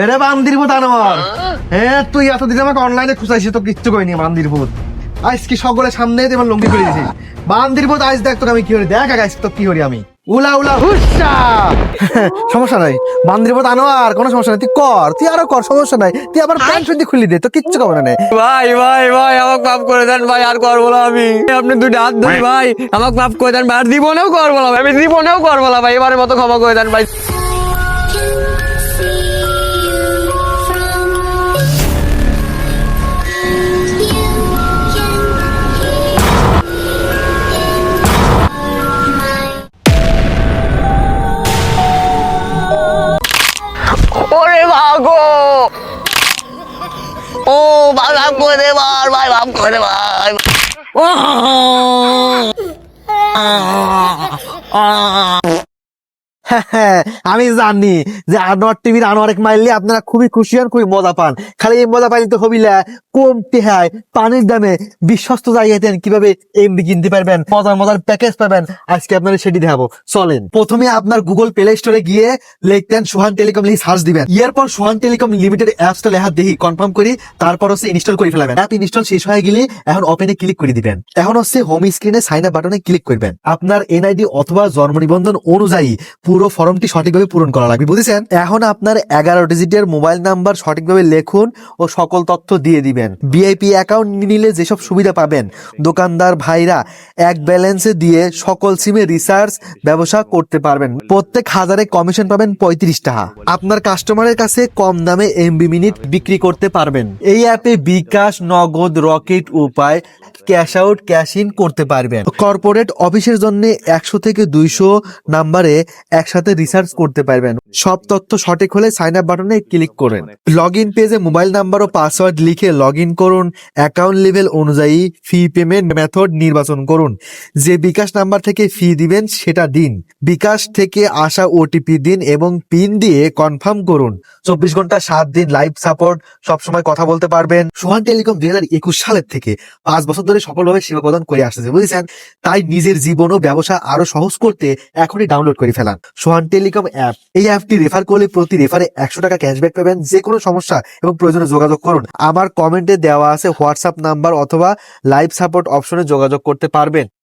এরে বান্দির ভূত আনোয়ার। হ্যাঁ তুই এতদিন আমাকে অনলাইনে খুঁজাইছিস তো কিচ্ছু করিনি বান্দির ভূত আজ কি সকলের সামনে লুঙ্গি করে বান্দির ভূত আজ দেখ তোকে আমি কি করি। দেখ আজ তো কি করি আমি। উলা উলা হুসা! সমস্যা নাই। বান্দির ভূত আনোয়ার কোনো সমস্যা নাই। তুই কর তুই আরও কর সমস্যা নাই। তুই আবার প্যান্ট শুদ্ধি খুলি দে তো কিচ্ছু কবে না ভাই ভাই ভাই আমাকে মাফ করে দেন ভাই আর করব না আমি। আপনি দুটো হাত ধরি ভাই আমাকে মাফ করে দেন ভাই আর জীবনেও করব না আমি জীবনেও করব না ভাই এবারের মতো ক্ষমা করে দেন ভাই। ভাগো। ও ভাই ভাব করে দে ভাই মাফ করে দে ভাই। ও আমি জানি যে আনোয়ার টিভির আনোয়ার এক মাইলে আপনারা খুবই খুশি হন, খুবই মজা পান। খালি এই মজা পাইলে তো হবিলা পানির দামে বিশ্বস্ত জায়গাতেন কীভাবে এমবি কিনতে পারবেন, মজার মজার প্যাকেজ পাবেন, আজকে আপনারা সেটি দেখাবো। চলেন, প্রথমে আপনার গুগল প্লে স্টোরে গিয়ে লিখতেন সোহান টেলিকম লিখে সার্চ দিবেন। এরপর সোহান টেলিকম লিমিটেড অ্যাপসটা লেখা দেখি কনফার্ম করি, তারপর হচ্ছে ইনস্টল করে ফেলাবেন। অ্যাপ ইনস্টল শেষ হয়ে গেলে এখন ওপেনে ক্লিক করে দিবেন। এখন হচ্ছে হোম স্ক্রিনে সাইন আপ বাটনে ক্লিক করবেন। আপনার এনআইডি অথবা জন্ম নিবন্ধন অনুযায়ী পুরো ফর্মটি সঠিকভাবে পূরণ করা লাগবে, বুঝেছেন? এখন আপনার এগারো ডিজিটের মোবাইল নাম্বার সঠিকভাবে লেখুন ও সকল তথ্য দিয়ে দিবেন। ভিআইপি অ্যাকাউন্ট নিলে যেসব সুবিধা পাবেন, দোকানদার, ভাইরা, এক ব্যালেন্সে দিয়ে সকল সিমে রিসার্চ ব্যবসা করতে পারবেন। প্রত্যেক হাজারে কমিশন পাবেন পঁয়ত্রিশ টাকা। আপনার কাস্টমারের কাছে কম দামে এমবি মিনিট বিক্রি করতে পারবেন। এই অ্যাপে বিকাশ, নগদ, রকেট উপায় ক্যাশ আউট ক্যাশ ইন করতে পারবেন। কর্পোরেট অফিসের জন্য একশো থেকে দুইশো নাম্বারে একসাথে রিসার্চ করতে পারবেন। সব তথ্য সঠিক হলে সাইন আপ বাটনে ক্লিক করেন। লগ ইন পেজে মোবাইল নাম্বার ও পাসওয়ার্ড লিখে লগ ইন করুন। অ্যাকাউন্ট লেভেল অনুযায়ী ফি পেমেন্ট মেথড নির্বাচন করুন। যে বিকাশ নাম্বার থেকে ফি দিবেন, সেটা দিন। বিকাশ থেকে আসা ওটিপি দিন এবং পিন দিয়ে কনফার্ম করুন। চব্বিশ ঘণ্টা, সাত দিন লাইভ সাপোর্ট সবসময় কথা বলতে পারবেন। সোহান টেলিকম দুই হাজার একুশ সালের থেকে পাঁচ বছর ধরে সফলভাবে সেবা প্রদান করে আসতেছে বুঝেছেন? তাই নিজের জীবন ও ব্যবসা আরও সহজ করতে এখনই ডাউনলোড করে ফেলান। Sohan telecom app. এই অ্যাপটি রেফার করলে প্রতি রেফারে একশো টাকা ক্যাশব্যাক পাবেন যে কোনো সমস্যা এবং প্রয়োজনে যোগাযোগ করুন। আমার কমেন্টে দেওয়া আছে হোয়াটসঅ্যাপ নাম্বার অথবা লাইভ সাপোর্ট অপশনে যোগাযোগ করতে পারবেন।